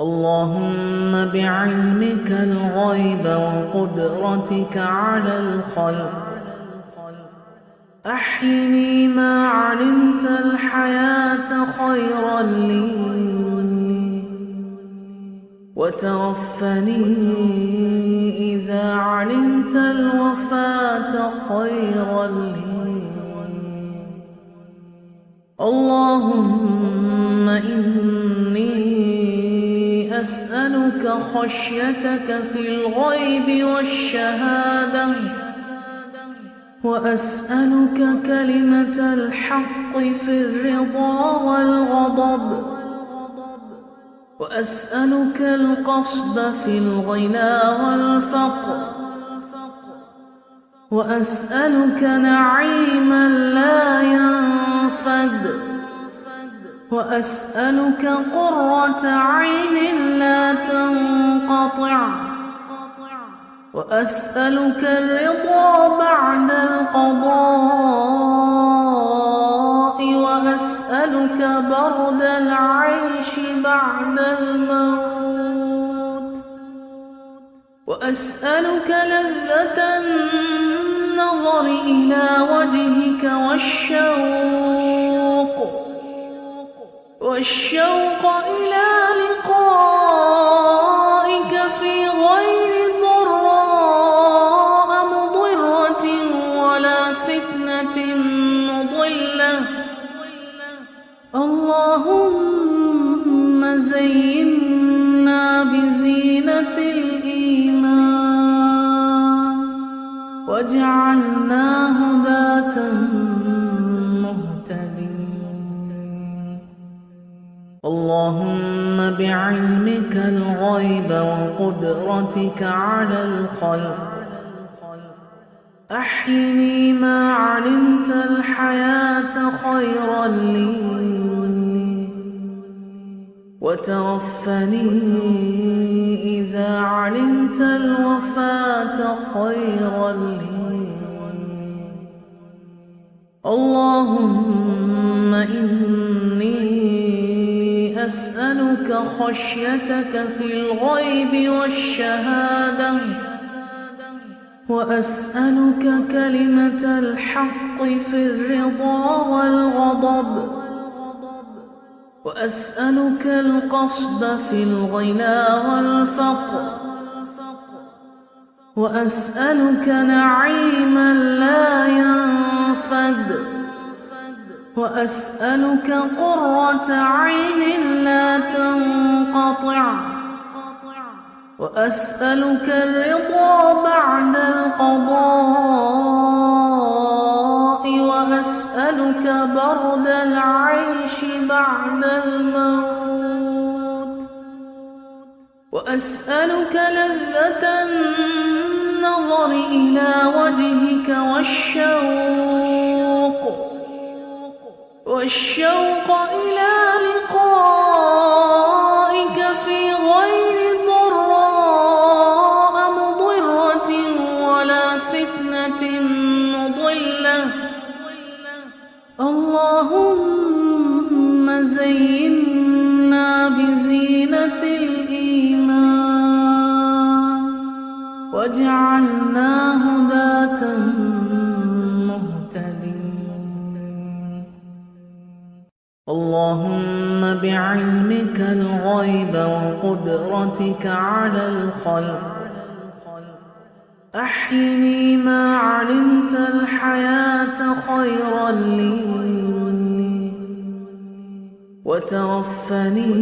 اللهم بعلمك الغيب وقدرتك على الخلق. أحيني ما علمت الحياة خيرا لي. وتوفني إذا علمت الوفاة خيرا لي. اللهم إني أسألك خشيتك في الغيب والشهادة وأسألك كلمة الحق في الرضا والغضب وأسألك القصد في الغنى والفقر وأسألك نعيما لا ينفد. وأسألك قرة عين لا تنقطع. وأسألك الرضا بعد القضاء. وأسألك برد العيش بعد الموت. وأسألك لذة النظر إلى وجهك والشوق. والشوق إلى لقائك في غير ضراء مضرة ولا فتنة مضلة. اللهم زينا بزينة الإيمان. واجعلنا بعلمك الغيب وقدرتك على الخلق. أحيني ما علمت الحياة خيرا لي وتوفني إذا علمت الوفاة خيرا لي. اللهم إني أسألك خشيتك في الغيب والشهادة. وأسألك كلمة الحق في الرضا والغضب. وأسألك القصد في الغنى والفقر. وأسألك نعيما لا ينفد. وأسألك قرة عين لا تنقطع. وأسألك الرضا بعد القضاء. وأسألك برد العيش بعد الموت. وأسألك لذة النظر إلى وجهك والشوق. والشوق إلى لقائك في غير ضراء مضرة ولا فتنة مضلة. اللهم زينا بزينة الإيمان. واجعلنا وقدرتك على الخلق. أحيني ما علمت الحياة خيرا لي. وتوفني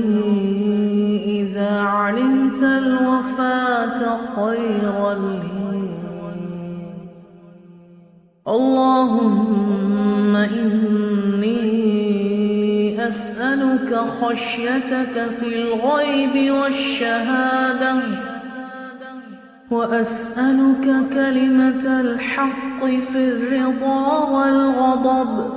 إذا علمت الوفاة خيرا لي. اللهم إني أسألك خشيتك في الغيب والشهادة وأسألك كلمة الحق في الرضا والغضب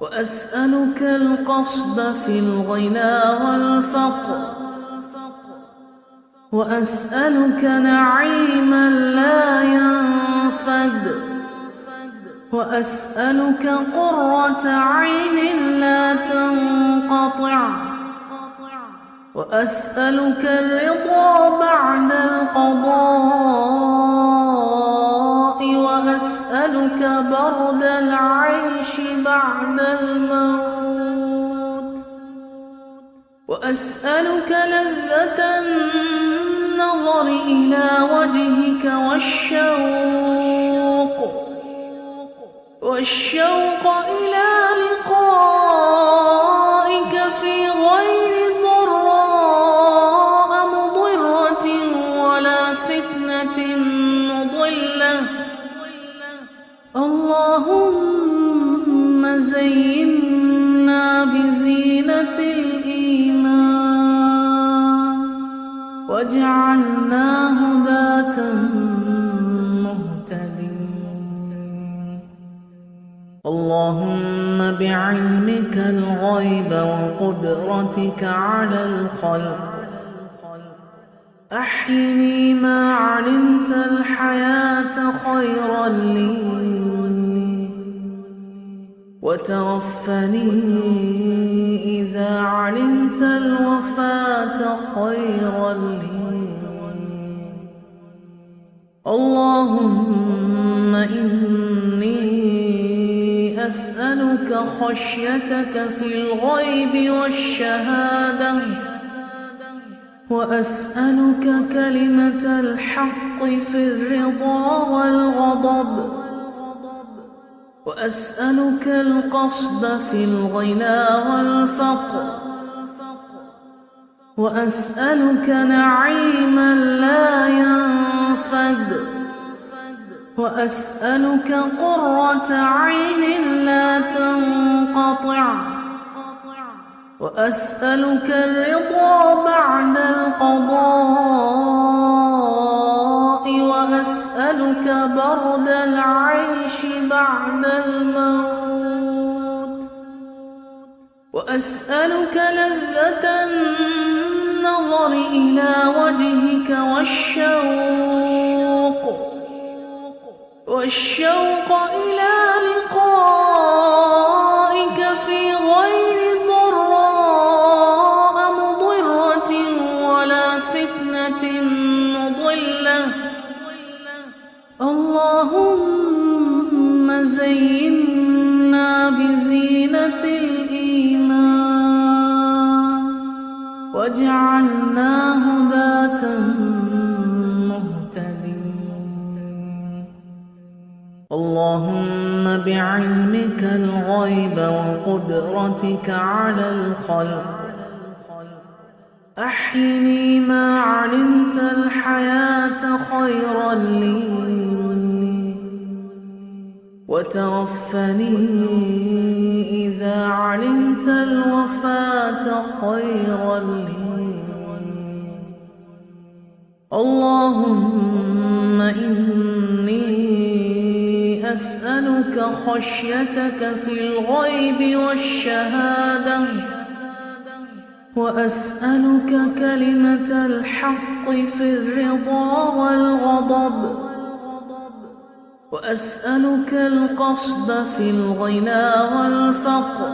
وأسألك القصد في الغنى والفقر وأسألك نعيما لا ينفد. وأسألك قرة عين لا تنقطع. وأسألك الرضا بعد القضاء. وأسألك برد العيش بعد الموت. وأسألك لذة النظر إلى وجهك والشوق. والشوق إلى لقائك في غير ضراء مضرة ولا فتنة مضلة. اللهم زينا بزينة الإيمان. واجعلنا اللهم بعلمك الغيب وقدرتك على الخلق. أحيني ما علمت الحياة خيرا لي. وتوفني إذا علمت الوفاة خيرا لي. اللهم إني أسألك خشيتك في الغيب والشهادة وأسألك كلمة الحق في الرضا والغضب وأسألك القصد في الغنى والفقر وأسألك نعيما لا ينفد. وأسألك قرة عين لا تنقطع. وأسألك الرضا بعد القضاء. وأسألك برد العيش بعد الموت. وأسألك لذة النظر إلى وجهك والشوق. والشوق إلى وتوفني إذا علمت الوفاة خيرا لي. اللهم إني أسألك خشيتك في الغيب والشهادة وأسألك كلمة الحق في الرضا والغضب. وأسألك القصد في الغنى والفقر.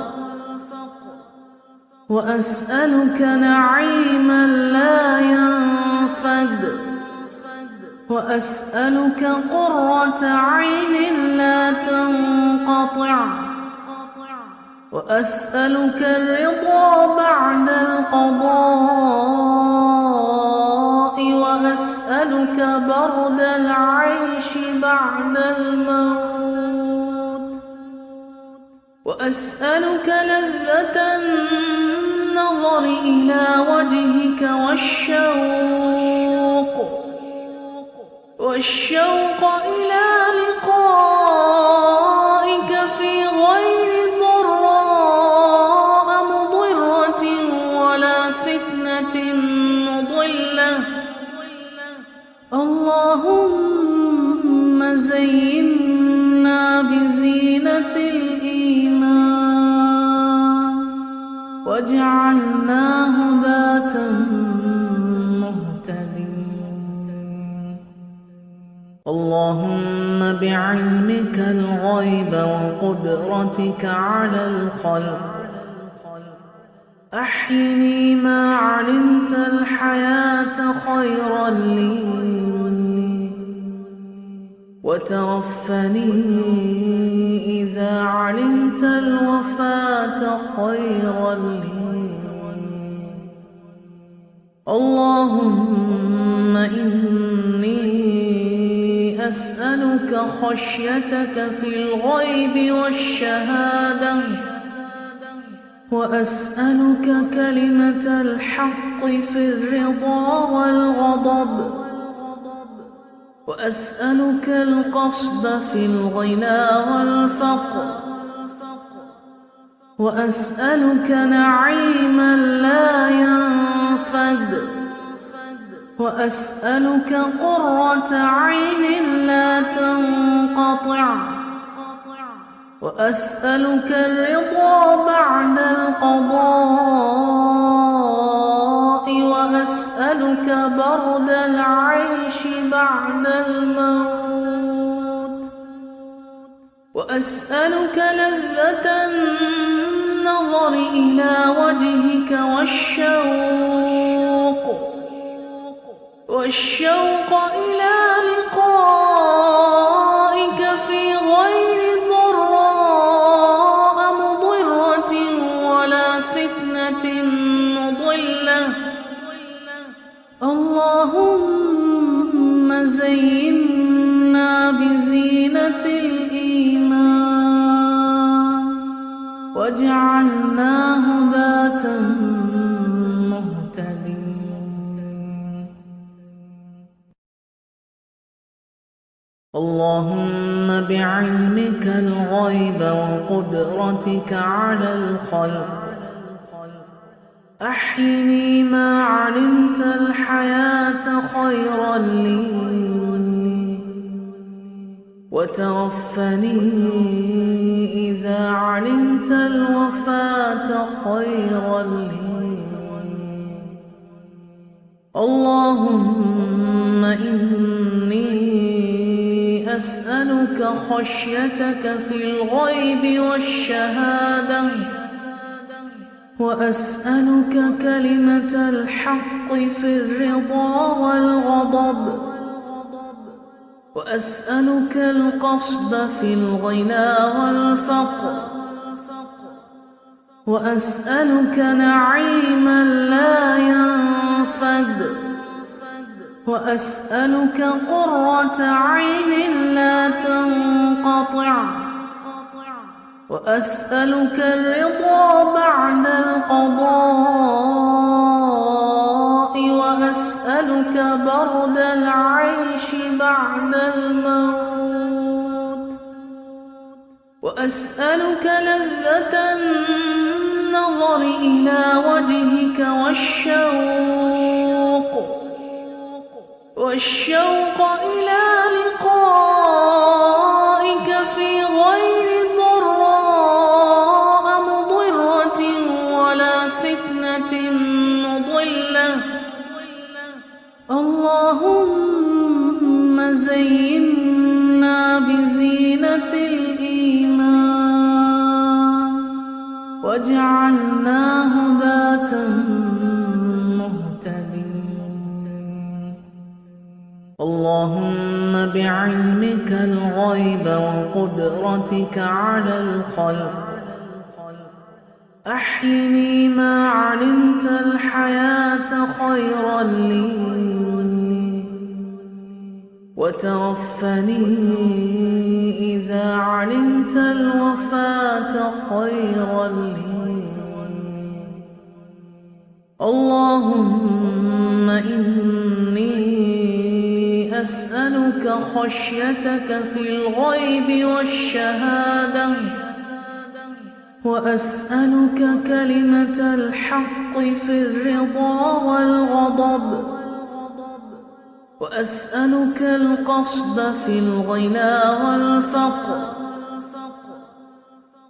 وأسألك نعيما لا ينفد. وأسألك قرة عين لا تنقطع. وأسألك الرضا بعد القضاء. وأسألك برد العيش بعد الموت. وأسألك لذة النظر إلى وجهك والشوق. والشوق إلى واجعلنا هداة مهتدين اللهم بعلمك الغيب وقدرتك على الخلق أحيني ما علمت الحياة خيرا لي وتوفني إذا علمت الوفاة خيرا لي. اللهم إني أسألك خشيتك في الغيب والشهادة وأسألك كلمة الحق في الرضا والغضب. وأسألك القصد في الغنى والفقر. وأسألك نعيما لا ينفد. وأسألك قرة عين لا تنقطع. وأسألك الرضا بعد القضاء. وأسألك برد العيش بعد الموت. وأسألك لذة النظر إلى وجهك والشوق. والشوق إلى لقائك واجعلنا هداة مهتدين. اللهم بعلمك الغيب وقدرتك على الخلق. أحيني ما علمت الحياة خيرا لي. وتوفني إذا علمت الوفاة خيرا لي. اللهم إني أسألك خشيتك في الغيب والشهادة وأسألك كلمة الحق في الرضا والغضب. وأسألك القصد في الغنى والفقر. وأسألك نعيما لا ينفد. وأسألك قرة عين لا تنقطع. وأسألك الرضا بعد القضاء. وأسألك برد العيش بعد الموت. وأسألك لذة النظر إلى وجهك والشوق. والشوق إلى لقائك وقدرتك على الخلق. أحيني ما علمت الحياة خيرا لي. وتوفني إذا علمت الوفاة خيرا لي. اللهم إني أسألك خشيتك في الغيب والشهادة. وأسألك كلمة الحق في الرضا والغضب. وأسألك القصد في الغنى والفقر.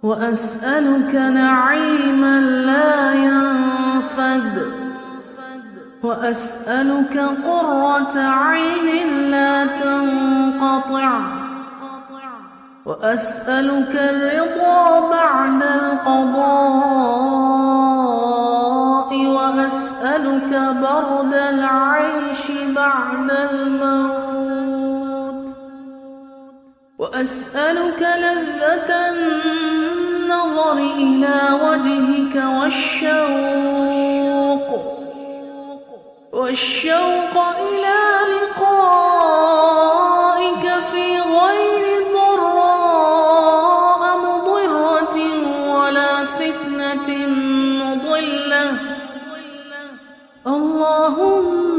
وأسألك نعيما لا ينفد. وأسألك قرة عين لا تنقطع. وأسألك الرضا بعد القضاء. وأسألك برد العيش بعد الموت. وأسألك لذة النظر إلى وجهك والشوق. والشوق إلى لقائك في غير ضراء مضرة ولا فتنة مضلة. اللهم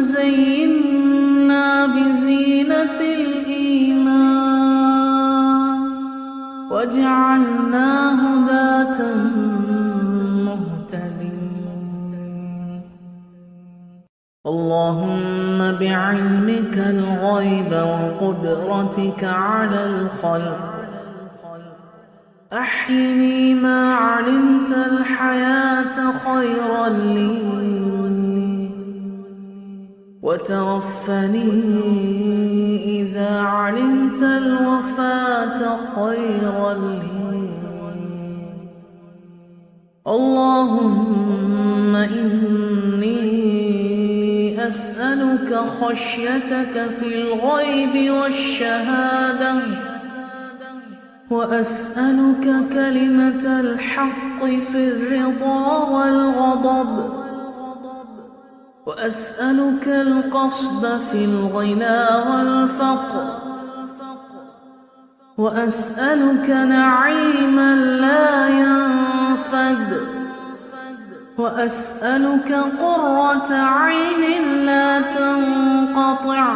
زينا بزينة الإيمان واجعلنا وقدرتك على الخلق. أحيني ما علمت الحياة خيرا لي. وتوفني إذا علمت الوفاة خيرا لي. اللهم إني أسألك خشيتك في الغيب والشهادة وأسألك كلمة الحق في الرضا والغضب وأسألك القصد في الغنى والفقر وأسألك نعيما لا ينفد. وأسألك قرة عين لا تنقطع.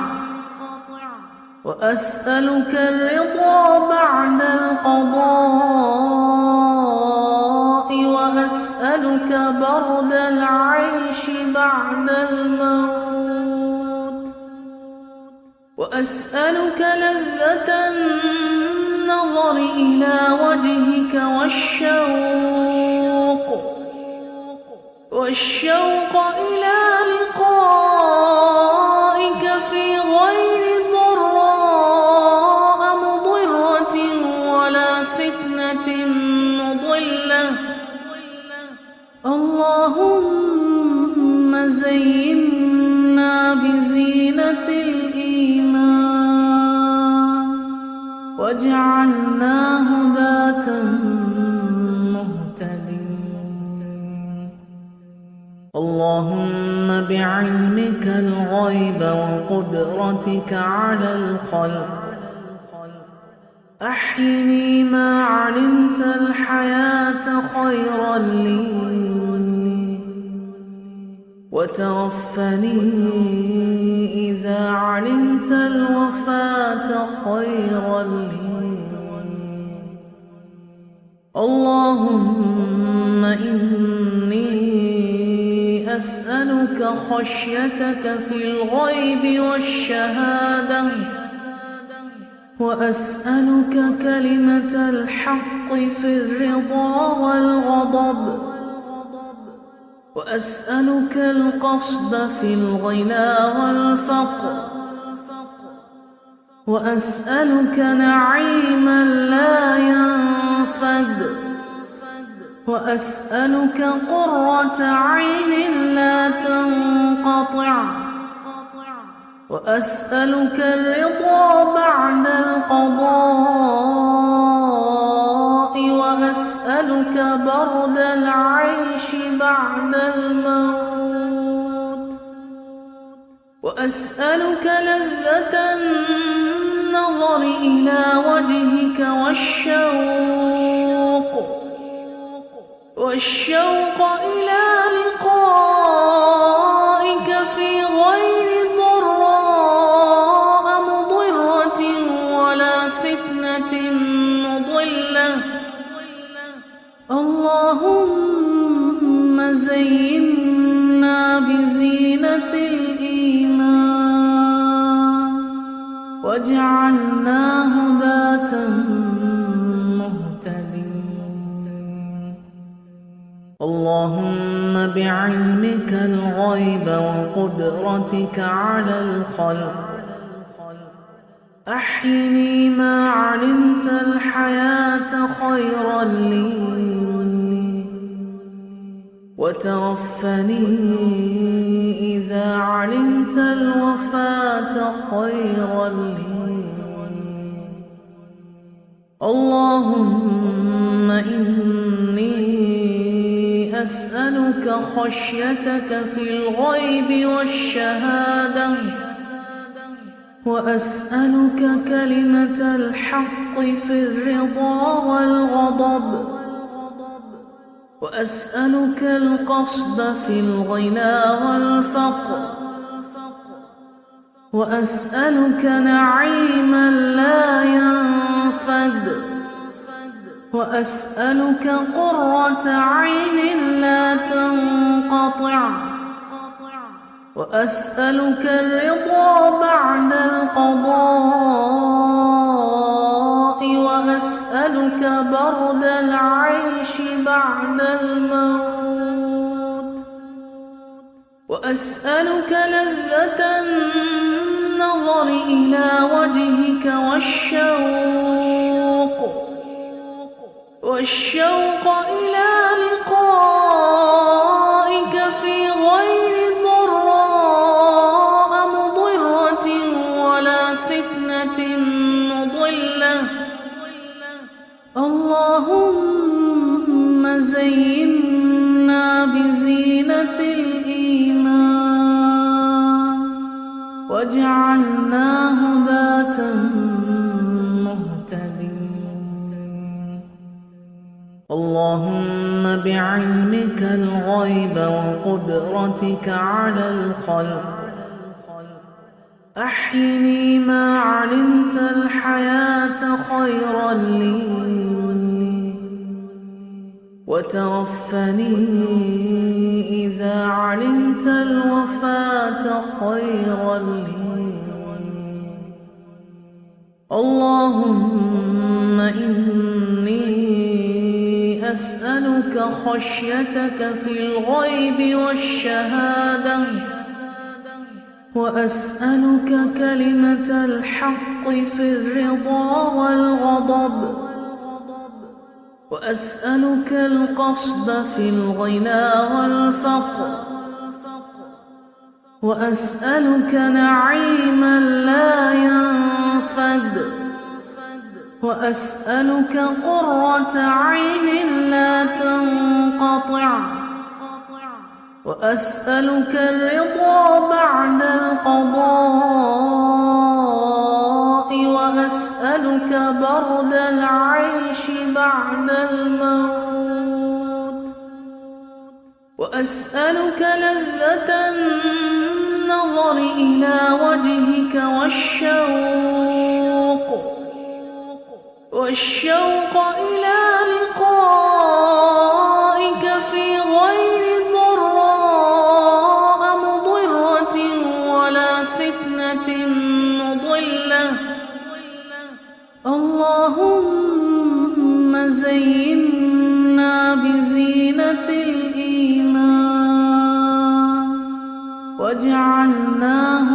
وأسألك الرضا بعد القضاء. وأسألك برد العيش بعد الموت. وأسألك لذة النظر إلى وجهك والشوق. والشوق إلى لقائك في غير ضراء مضرة ولا فتنة مضلة. اللهم زينا بزينة الإيمان واجعلنا بعلمك الغيب وقدرتك على الخلق. أحيني ما علمت الحياة خيرا لي وتوفني إذا علمت الوفاة خيرا لي. اللهم إني أسألك خشيتك في الغيب والشهادة. وأسألك كلمة الحق في الرضا والغضب. وأسألك القصد في الغنى والفقر. وأسألك نعيما لا ينفد. وأسألك قرة عين لا تنقطع. وأسألك الرضا بعد القضاء. وأسألك برد العيش بعد الموت. وأسألك لذة النظر إلى وجهك والشوق. والشوق إلى لقائك الخلق. أحيني ما علمت الحياة خيرا لي وتوفني إذا علمت الوفاة خيرا لي. اللهم إني أسألك خشيتك في الغيب والشهادة. وأسألك كلمة الحق في الرضا والغضب. وأسألك القصد في الغنى والفقر. وأسألك نعيما لا ينفد. وأسألك قرة عين لا تنقطع. وأسألك الرضا بعد القضاء وأسألك برد العيش بعد الموت. وأسألك لذة النظر إلى وجهك والشوق والشوق إلى واجعلنا هداة مهتدين. اللهم بعلمك الغيب وقدرتك على الخلق. أحيني ما علمت الحياة خيرا لي. وتوفني إذا علمت الوفاة خيرا لي. اللهم إني أسألك خشيتك في الغيب والشهادة وأسألك كلمة الحق في الرضا والغضب. وأسألك القصد في الغنى والفقر. وأسألك نعيما لا ينفد. وأسألك قرة عين لا تنقطع. وأسألك الرضا بعد القضاء. وأسألك برد العيش بعد الموت. وأسألك لذة النظر إلى وجهك والشوق. والشوق إلى لقائك وجعلناه